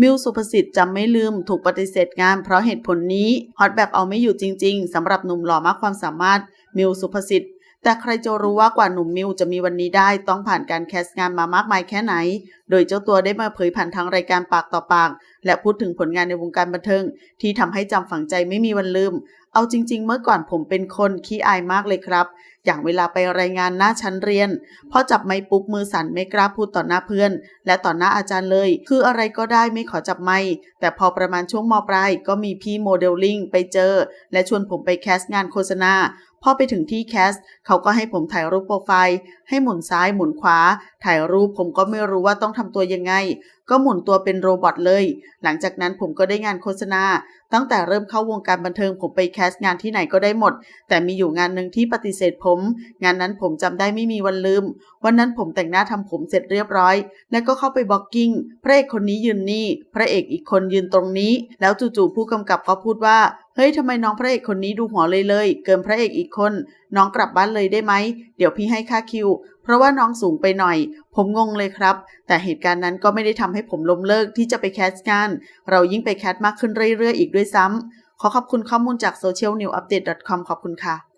มิวสุภสิทธิ์จำไม่ลืมถูกปฏิเสธงานเพราะเหตุผลนี้ฮอตแบบเอาไม่อยู่จริง ๆสำหรับหนุ่มหล่อมากความสามารถมิวสุภสิทธิ์ แต่ใครจะรู้ว่ากว่าหนุ่มมิวจะมีวันนี้ได้ต้องผ่านการแคสต์งานมามากมายแค่ไหน โดยเจ้าตัวได้มาเผยผ่านทางรายการปากต่อปาก และพูดถึงผลงานในวงการบันเทิง ที่ทำให้จำฝังใจไม่มีวันลืม เอาจริง ๆ เมื่อก่อนผมเป็นคนขี้อายมากเลยครับ อย่างเวลาไปรายงานหน้าชั้นเรียนพอจับไม้ปุ๊บมือสั่นไม่กล้าพูดต่อหน้าเพื่อน และต่อหน้าอาจารย์เลย คืออะไรก็ได้ไม่ขอจับไม้แต่พอประมาณช่วงมปลายก็มีพี่โมเดลลิ่งไปเจอ และชวนผมไปแคสต์งานโฆษณา พอไปถึงที่แคสต์เขาก็ให้ผมถ่ายรูปโปรไฟล์ ให้หมุนซ้ายหมุนขวา ถ่ายรูปผมก็ไม่รู้ว่าต้องทำตัวยังไง ก็หมุนตัวเป็นโรบอทเลย หลังจากนั้นผมก็ได้งานโฆษณา ตั้งแต่เริ่มเข้าวงการบันเทิงผมไปแคสต์งานที่ไหนก็ได้หมด แต่มีอยู่งานหนึ่งที่ปฏิเสธผม งานนั้นผมจำได้ไม่มีวันลืม วันนั้นผมแต่งหน้าทำผมเสร็จเรียบร้อย แล้วก็เข้าไปบล็อกกิ้งพระเอกคนนี้ยืนนี่ พระเอกอีกคนยืนตรงนี้ แล้วจู่ๆผู้กำกับก็พูดว่า เฮ้ยทำไมน้องพระเอกคนนี้ดูหัวเลยเลย เกินพระเอกอีกคน น้องกลับบ้านเลยได้ไหม เดี๋ยวพี่ให้ค่าคิว เพราะว่าน้องสูงไปหน่อย ผมงงเลยครับ แต่เหตุการณ์นั้นก็ไม่ได้ทำให้ผมล้มเลิกที่จะไปแคสงาน เรายิ่งไปแคสมากขึ้นเรื่อยๆอีกด้วยซ้ำขอขอบคุณข้อมูลจาก socialnewupdate.com ขอบคุณค่ะ